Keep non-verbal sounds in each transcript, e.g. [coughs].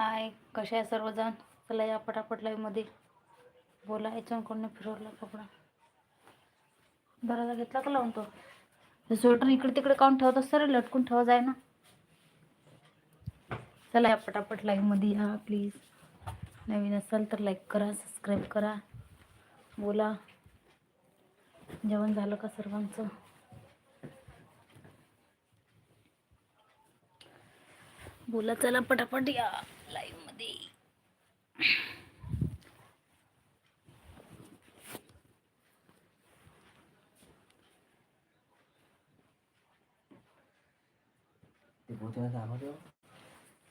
हाय कसे आहे सर्वजण? चला या पटापट लाईव्हमध्ये बोला याच्यानं कोणी फिरवला कपडा? बराला घेतला का लावून तो? स्वेटर इकडे तिकडे काढून ठेवत असतं रे लटकून ठेवा जाय ना. चला या पटापट लाईव्हमध्ये या प्लीज नवीन असाल तर लाईक करा सबस्क्राईब करा. बोला. जेवण झालं का सर्वांचं? बोला चला पटापट या लाईव्हमध्ये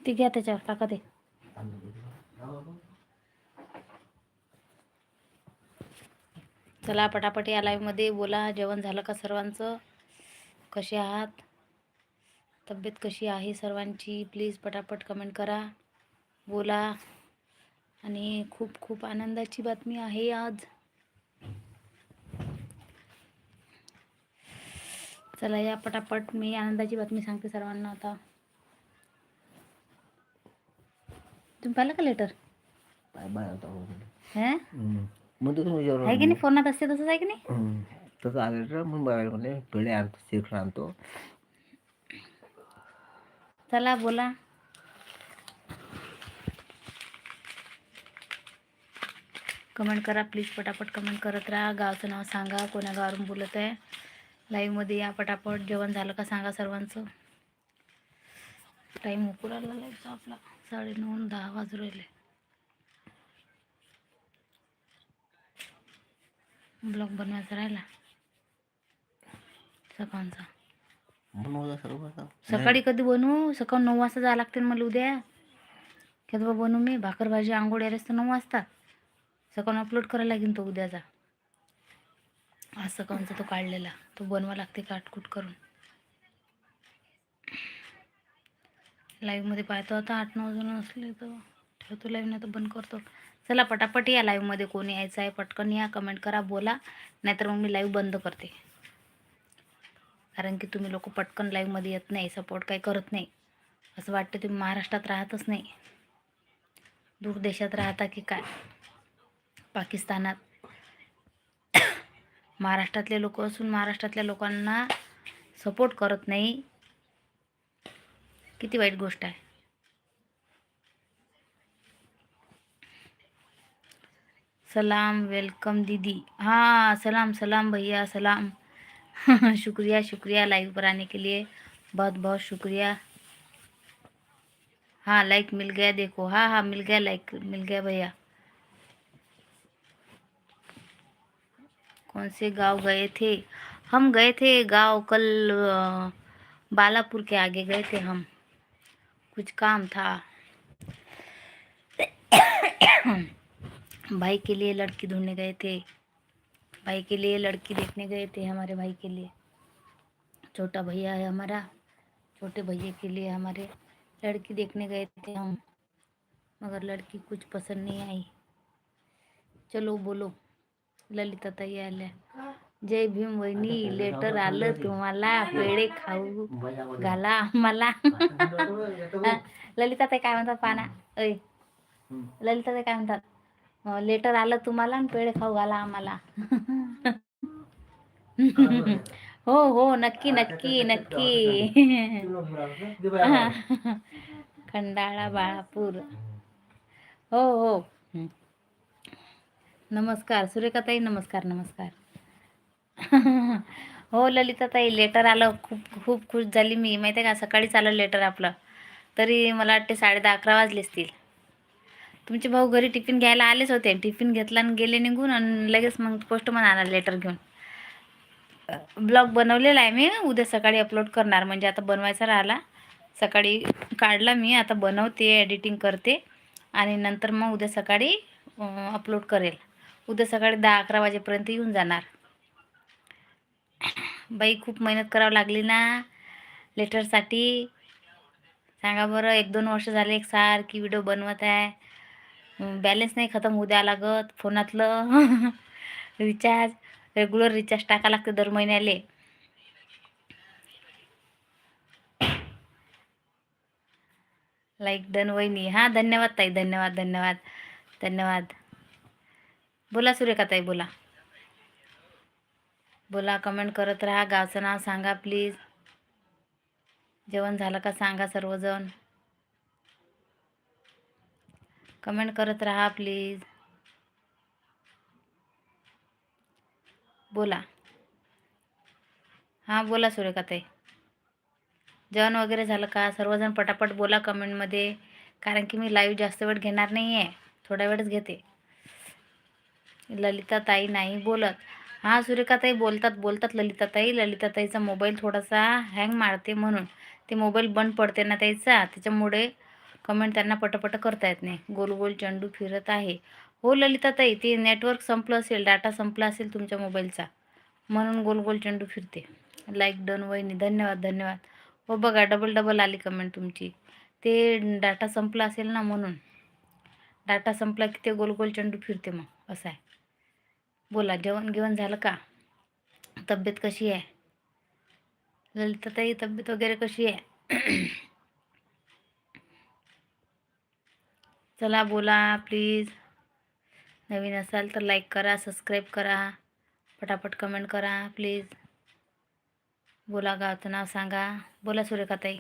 ती घ्या त्याच्यावर टाका ते चला पटापट या live मध्ये बोला जेवण झालं का सर्वांचं? कसे आहात? तब्येत कशी आहे सर्वांची? प्लीज पटापट कमेंट करा बोला. आणि खूप खूप आनंदाची बातमी आहे आज. चला या पटापट. मी आनंदाची बातमी सांगते सर्वांना आता. तुम्ही पाहिलं का लेटर होता. हे? हम्म. मग आहे की नाही? फोनात असते तसंच आहे की नाही? हम्म. तसं आलं तर मग बाहेर म्हणजे पेढे आणतो श्रीखंड आणतो. चला बोला. कमेंट करा प्लीज पटापट कमेंट करत राहा. गावचं नाव सांगा कोण्या गावावरून बोलत आहे. लाईव्हमध्ये या पटापट. जेवण झालं का सांगा सर्वांचं. टाईम उकू लाईव्हचा आपला. साडेनऊ दहा वाजू राहिले. ब्लॉग बनवायचा राहिला. सकाळचा. सकाळी कधी बनवू? सकाळी नऊ वाजता जावं लागते मला उद्या. केव्हा बनवू मी. भाकर भाजी आंघोळ यायलाच तर नऊ वाजता. सकाळी अपलोड करायला लागेल तो उद्याचा. आज सकाळचा तो काढलेला. तो बनवा लागते काटकूट करून. लाईव्हमध्ये पाहतो. आता आठ नऊ जण असले तर ठेवतो लाईव्ह नाही तर बंद करतो. चला पटापट या लाईव्हमध्ये कोणी यायचं आहे पटकन या. कमेंट करा बोला. नाहीतर मग मी लाईव्ह बंद करते. कारण की तुम्ही लोक पटकन लाईव्हमध्ये येत नाही सपोर्ट काही करत नाही. असं वाटतं तुम्ही महाराष्ट्रात राहतच नाही. दूर देशात राहता की काय? पाकिस्तानात. [coughs] महाराष्ट्रातले लोक असून महाराष्ट्रातल्या लोकांना सपोर्ट करत नाही. किती वाईट गोष्ट आहे? सलाम, वेलकम दीदी. हाँ सलाम सलाम भैया, सलाम. [laughs] शुक्रिया शुक्रिया लाइव पर आने के लिए. बहुत बहुत शुक्रिया. हाँ लाइक मिल गया, देखो. हाँ हाँ मिल गया लाइक मिल गया भैया. कौन से गाँव गए थे? हम गए थे गाँव कल बालापुर के आगे गए थे हम. कुछ काम था। भाई के लिए लड़की ढूँढने गए थे। भाई के लिए लड़की देखने गए थे हमारे भाई के लिए। छोटा भैया है हमारा। छोटे भैया के लिए हमारे लड़की देखने गए थे हम। मगर लड़की कुछ पसंद नहीं आई। चलो बोलो, ललिता तैयार आल्या जय भीम वहिनी लेटर आलं तुम्हाला पेढे खाऊ. घाला आम्हाला. [laughs] ललिता ताई काय म्हणतात पाना? ऐ. ललिता ताई काय म्हणतात? लेटर आलं तुम्हाला आणि पेढे खाऊ घाला आम्हाला. [laughs] हो हो नक्की नक्की नक्की. खंडाळा बाळापूर. हो हो हं. नमस्कार सुरेखाताई नमस्कार नमस्कार. हो ललिताताई लेटर आलं खूप खूप खुश झाली मी. माहिती आहे का सकाळीच आलं लेटर आपलं. तरी मला वाटते साडे दहा अकरा वाजले असतील. तुमचे भाऊ घरी टिफिन घ्यायला आलेच होते. टिफिन घेतला आणि गेले निघून आणि लगेच मग पोस्टमन आला लेटर घेऊन. ब्लॉग बनवलेला आहे मी. उद्या सकाळी अपलोड करणार. म्हणजे आता बनवायचा राहिला. सकाळी काढला मी. आता बनवते एडिटिंग करते. आणि नंतर मग उद्या सकाळी अपलोड करेल. उद्या सकाळी दहा अकरा वाजेपर्यंत येऊन जाणार. बाई खूप मेहनत करावं लागली ना लेटरसाठी सांगा बरं एक दोन वर्ष झाले एक सारखी व्हिडिओ बनवत आहे. बॅलेन्स नाही खतम होऊ द्या लागत फोनातलं. रिचार्ज रेग्युलर रिचार्ज टाका लागते दर महिन्याले. लाईक डन वहिनी. हां धन्यवाद ताई धन्यवाद धन्यवाद धन्यवाद. बोला सुरेखाताई बोला. बोला कमेंट करत राहा. गावचं नाव सांगा प्लीज जेवण झालं का सांगा सर्वजण. कमेंट करत राहा प्लीज बोला. हां बोला सुरेखाताई जेवण वगैरे झालं का? सर्वजण पटापट बोला कमेंटमध्ये कारण की मी लाईव्ह जास्त वेळ घेणार नाही आहे थोड्या वेळच घेते. ललिता ताई नाही बोलत. हां सुरेखाताई बोलतात बोलतात ललिताताई. ललिताताईचा मोबाईल थोडासा हँग मारते म्हणून. ते मोबाईल बंद पडते ना त्याचा. त्याच्यामुळे कमेंट त्यांना पटपट करता येत नाही. गोल गोल चेंडू फिरत आहे. हो ललिताताई ते नेटवर्क संपलं असेल डाटा संपला असेल तुमच्या मोबाईलचा म्हणून गोल गोल चेंडू फिरते. लाईक डन वहिनी. धन्यवाद धन्यवाद. हो बघा डबल डबल आली कमेंट तुमची. ते डाटा संपला असेल ना म्हणून. डाटा संपला की ते गोल गोल चेंडू फिरते मग. असं आहे. बोला जेवण गिवण झालं का? तब्येत कशी आहे? ललिताताई तब्येत वगैरे कशी आहे? चला बोला प्लीज नवीन असाल तर लाईक करा सबस्क्राईब करा. पटापट कमेंट करा प्लीज बोला गावचं नाव सांगा. बोला सुरेखाताई.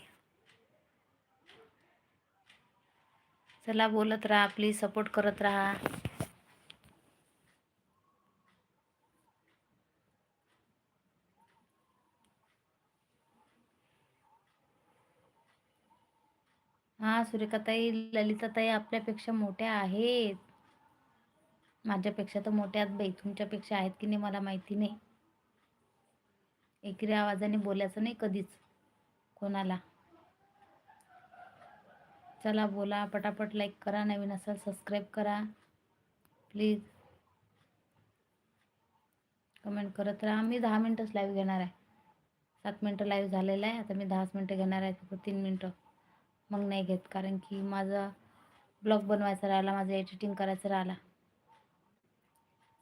चला बोलत राहा प्लीज सपोर्ट करत राहा हां सुरेखाताई ललिताताई आपल्यापेक्षा मोठ्या आहेत. माझ्यापेक्षा तर मोठ्या आहेत बाई. तुमच्यापेक्षा आहेत की नाही मला माहिती नाही. एकरी आवाजाने बोलायचं नाही कधीच कोणाला. चला बोला पटापट लाईक करा नवीन असाल सबस्क्राईब करा. प्लीज कमेंट करत राहा. मी दहा मिनटंच लाईव्ह घेणार आहे. सात मिनटं लाईव्ह झालेलं आहे. आता मी दहाच मिनटं घेणार आहे. फक्त तीन मिनटं मग नाही घेत. कारण की माझा ब्लॉग बनवायचा राहिला माझं एडिटिंग करायचं राहिला.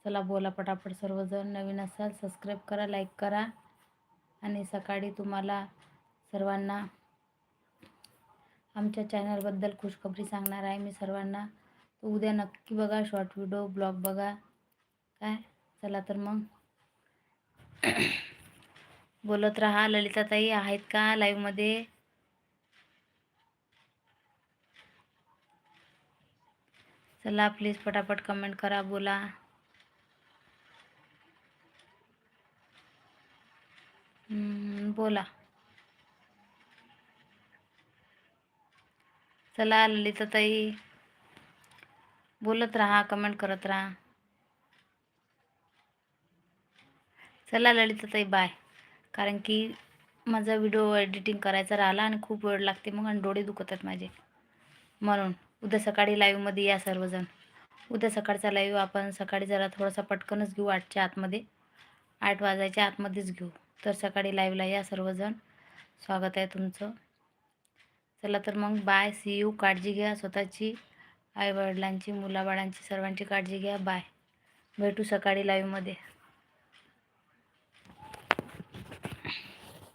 चला बोला पटापट सर्वजण. नवीन असाल सबस्क्राईब करा लाईक करा. आणि सकाळी तुम्हाला सर्वांना आमच्या चॅनलबद्दल खुशखबरी सांगणार आहे मी सर्वांना. तर उद्या नक्की बघा शॉर्ट व्हिडिओ ब्लॉग बघा. काय? चला तर मग. बोलत राहा. ललिताताई आहेत का लाईव्हमध्ये चला प्लीज पटापट कमेंट करा बोला. बोला. चला ललिताताई. बोलत राहा कमेंट करत राहा. चला ललिताताई बाय कारण की माझा व्हिडिओ एडिटिंग करायचा राहिला आणि खूप वेळ लागते मग आणि डोळे दुखत आहेत माझे. म्हणून. उद्या सकाळी लाईव्हमध्ये या सर्वजण. उद्या सकाळचा लाईव्ह आपण सकाळी जरा थोडासा पटकनच घेऊ आठच्या आतमध्ये. आठ वाजायच्या आतमध्येच घेऊ. तर सकाळी लाईव्हला या सर्वजण. स्वागत आहे तुमचं. चला तर मग बाय सी यू काळजी घ्या. स्वतःची आईवडिलांची मुलाबाळांची सर्वांची काळजी घ्या. बाय भेटू सकाळी लाईव्हमध्ये